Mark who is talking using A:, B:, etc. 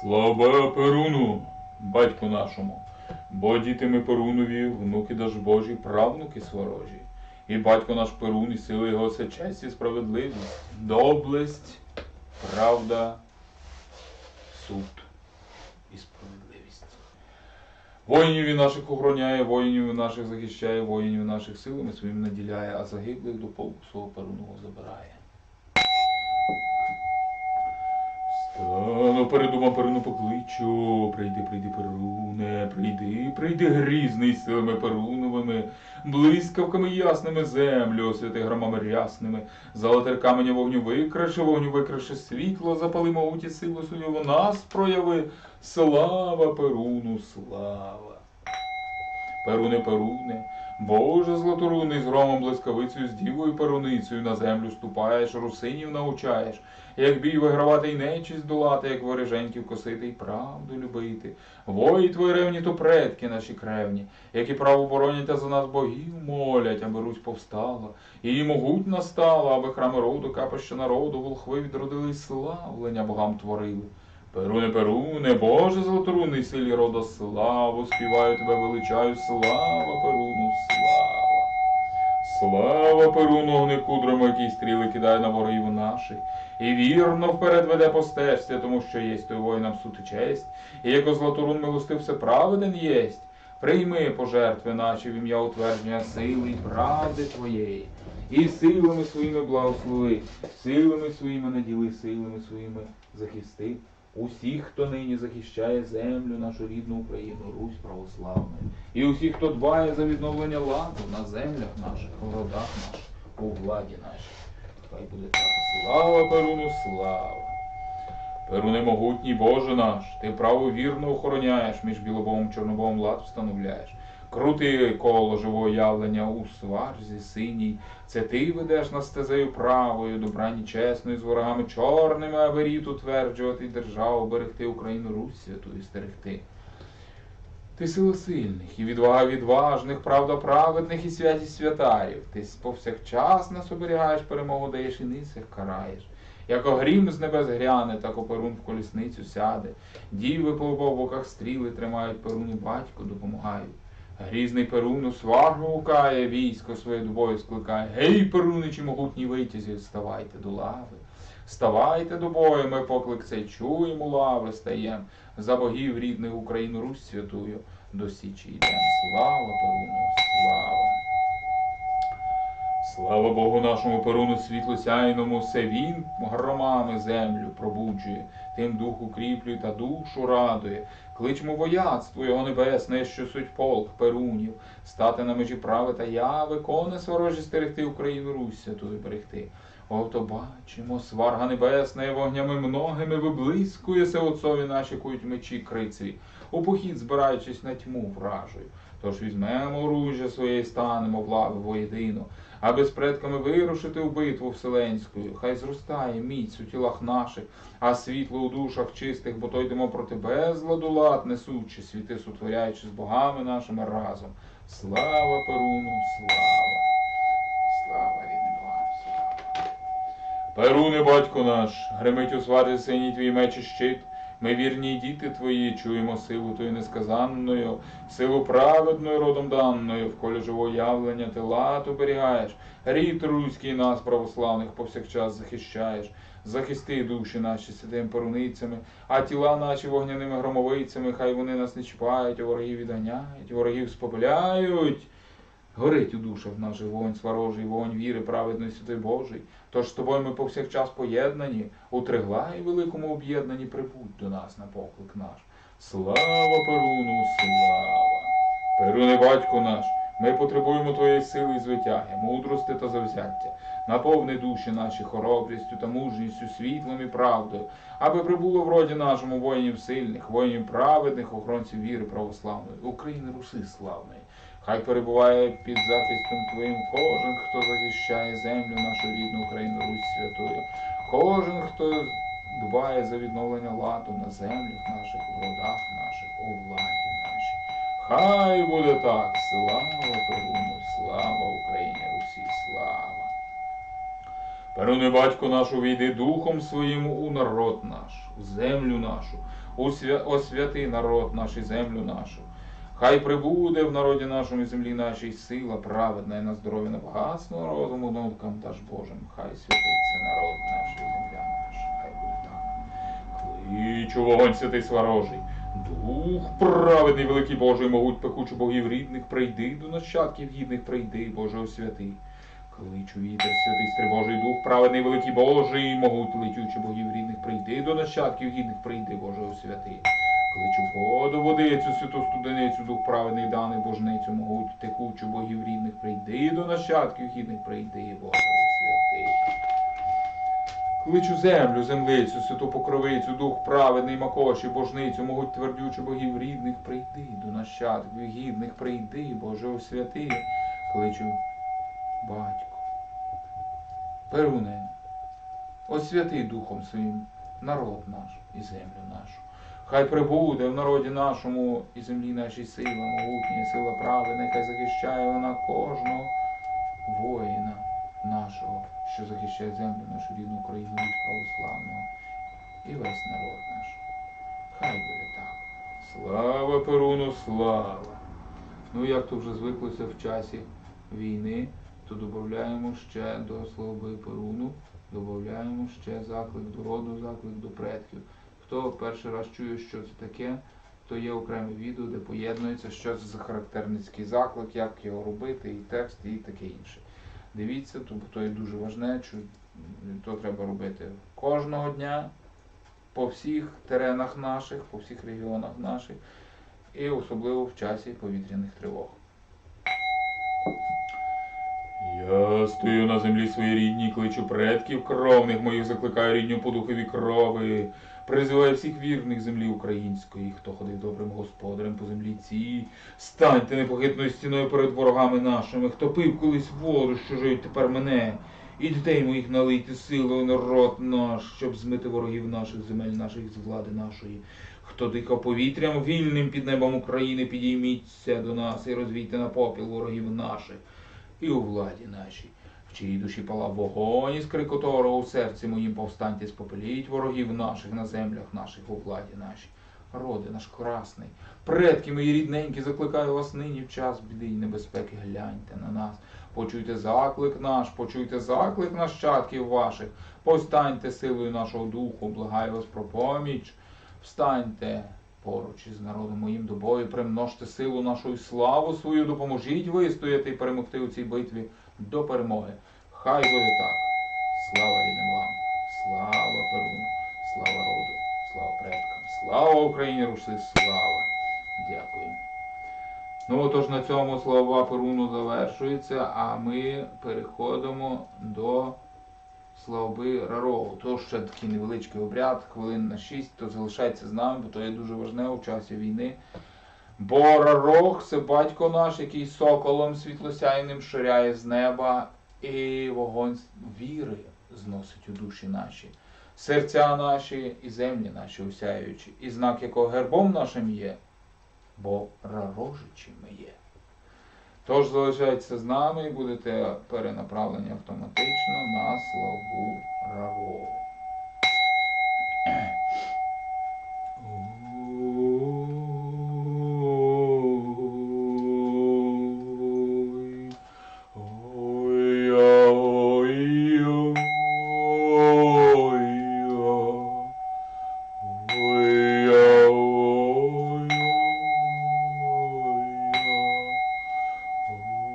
A: Слава Перуну, батьку нашому, бо діти ми Перунові, внуки даж Божі, правнуки сворожі. І батько наш Перун, і сила його це честь і справедливість, доблесть, правда, суд і справедливість. Воїнів він наших охороняє, воїнів він наших захищає, воїнів наших силами своїм наділяє, а загиблих до полку свого Перуного забирає. Стану передумав Перуну покличу, прийди, прийди, Перуне, прийди, прийди грізний силами Перуновими, блискавками ясними землю, освяти громами рясними, золоте каменя вогню викраше, вогню викраше світло, запали могуті силу в нас прояви. Слава Перуну, слава! Перуне, Перуне, Боже златоруний, з громом блискавицею, з дівою перуницею на землю ступаєш, русинів научаєш, як бій вигравати й нечість долати, як вореженьків косити й правду любити. Вої твої ревні, то предки наші кревні, які право боронять, а за нас богів молять, аби Русь повстала, її могутна стала, аби храми роду, капище народу, волхви відродили славлення богам творили. Перуне, Перуне, Боже золоторунний силі рода славу, співаю тебе, величаю, слава Перуну. Слава Перуну, огнекудрому, який стріли кидає на ворогів наших, і вірно вперед веде по стежці, тому що єсть той воїнам суд і честь, і яко златорун милостив все праведен єсть. Прийми пожертви наші в ім'я утвердження сили і правди твоєї, і силами своїми благослови, силами своїми наділи, силами своїми захисти. Усіх, хто нині захищає землю, нашу рідну Україну, Русь православну, і усіх, хто дбає за відновлення ладу на землях наших, в родах наших, у владі нашій. Хай буде так. Слава Перуну, слава! Перуне могутній Боже наш, ти право вірно охороняєш, між білобом чорнобом лад встановляєш. Крути коло живого явлення у сварзі синій. Це ти ведеш нас стезею правою, добрані чесною, з ворогами чорними, аби рід утверджувати державу, берегти Україну Русь святу і стерегти. Ти сила сильних і відвага відважних, правда праведних і святість святарів. Ти повсякчас нас оберігаєш, перемогу даєш і ницих караєш. Як грім з небес гряне, так оперун в колісницю сяде. Діви по обох боках стріли тримають перуну батько, допомагають. Грізний Перуну сваргу гукає, військо своє до бою скликає. Гей, Перуничі, могутні витязі, вставайте до лави. Вставайте до бою, ми поклик цей чуємо, лави стаєм. За богів рідних Україну Русь святую, до січі йдем. Слава Перуну, слава! Слава Богу нашому Перуну світлосяйному, все він громами землю пробуджує, тим дух укріплює та душу радує. Кличмо вояцтво його небесне, що суть полк Перунів, стати на межі прави та яви, коне сворожі стерегти Україну Русь святую берегти. Ото бачимо, сварга небесна вогнями многими виблискує се отцові наші кують мечі крицеві, у похід збираючись на тьму вражою. Тож візьмемо оружжя своє і станемо в лави воєдино, аби з предками вирушити у битву вселенську. Хай зростає міць у тілах наших, а світло у душах чистих, бо то йдемо проти безладу лад, несучи світи, сотворяючи з богами нашими разом. Слава Перуну, слава! Слава рідним богам, слава! Перуне, батько наш, гремить у сварі синій твій меч і щит. Ми вірні діти твої, чуємо силу тою несказанною, силу праведною родом даною, в колі живого явлення ти лад оберігаєш, рід руський нас, православних, повсякчас захищаєш. Захисти душі наші святим перуницями, а тіла наші вогняними громовицями, хай вони нас не чіпають, а ворогів відганяють, ворогів спопиляють. Горить у душах наших вогонь сварожий, вогонь віри, праведної святий Божий. Тож з тобою ми повсякчас поєднані, у триглаї великому об'єднані прибудь до нас на поклик наш. Слава Перуну, слава! Перуне, батько наш, ми потребуємо твоєї сили і звитяги, мудрости та завзяття. Наповни душі наші хоробрістю та мужністю, світлом і правдою, аби прибуло в роді нашому воїнів сильних, воїнів праведних, охоронців віри православної, України Руси славної. Хай перебуває під захистом Твоїм кожен, хто захищає землю, нашу рідну Україну, Русь святою, кожен, хто дбає за відновлення ладу на землях наших, в родах наших, у владі нашій. Хай буде так, слава Перуну, слава Україні, Русі, слава. Перуни батько наш, увійди духом своїм у народ наш, у землю нашу, Усвя... освяти народ наш і землю нашу. Хай прибуде в народі нашому землі нашій сила праведна і на здоров'я багатство розуму наукам даж Божим. Хай святиться народ наш і земля наша. Хай буде так. Кличу вогонь святий сварожий. Дух праведний, великий Божий, могуть пекучу богів рідних, прийди до нащадків гідних, прийди, Боже освяти. Кличу вітер, святий стрибожий дух, праведний, великий Божий, могуть летючі богів рідних, прийди до нащадків гідних, прийди, Боже освяти. Кличу воду, водицю, святу студеницю, дух праведний, даний божницю, могуть текучу богів рідних, прийди до нащадків гідних, прийди, Боже освяти. Кличу землю, землицю, святу покровицю, дух праведний, макоші, божницю, могуть твердючу богів рідних, прийди до нащадків гідних, прийди, Боже освяти. Кличу батько. Перуне, освяти духом своїм народ наш і землю нашу. Хай прибуде в народі нашому і землі нашій сила, могутня, сила правди, нехай захищає вона кожного воїна нашого, що захищає землю нашу рідну Україну від православного і весь народ наш. Хай буде так. Слава Перуну, слава! Ну, як то вже звиклося в часі війни, то додаємо ще до слави Перуну, додаємо ще заклик до роду, заклик до предків. Хто перший раз чує, що це таке, то є окреме відео, де поєднується, що це за характерницький заклик, як його робити, і текст, і таке інше. Дивіться, то, то є дуже важне, то треба робити кожного дня по всіх теренах наших, по всіх регіонах наших, і особливо в часі повітряних тривог. Я стою на землі своїй рідній, кличу предків кровних моїх, закликаю рідню по духові крови, призиваю всіх вірних землі української, хто ходив добрим господарем по землі цій. Станьте непохитною стіною перед ворогами нашими, хто пив колись воду, що живуть тепер мене, і дітей моїх налийте силою народ наш, щоб змити ворогів наших земель наших з влади нашої. Хто дихав повітрям вільним під небом України, підійміться до нас і розвійте на попіл ворогів наших і у владі нашій. В чиїй душі палав вогонь із крикотору у серці моїм повстаньте, спопеліть ворогів наших на землях наших у владі нашій. Роди наш красний, предки мої рідненькі, закликаю вас нині в час біди й небезпеки, гляньте на нас. Почуйте заклик наш, почуйте заклик нащадків ваших, повстаньте силою нашого духу, благаю вас про поміч. Встаньте поруч із народом моїм до бою, примножте силу нашу і славу свою, допоможіть вистояти і перемогти у цій битві до перемоги. Хай буде так. Слава рідним вам, слава Перуну, слава роду, слава предкам, слава Україні, Руси, слава. Дякую. Ну отож на цьому слова Перуну завершується, а ми переходимо до слави Рарогу. То ще такий невеличкий обряд, хвилин на 6, то залишається з нами, бо то є дуже важне у часі війни. Бо Рарог це батько наш, який соколом світлосяйним ширяє з неба, і вогонь віри зносить у душі наші, серця наші і землі наші усяючі, і знак якого гербом нашим є, бо рарожичі ми є. Тож залишайтеся з нами і будете перенаправлені автоматично на славу Рагову.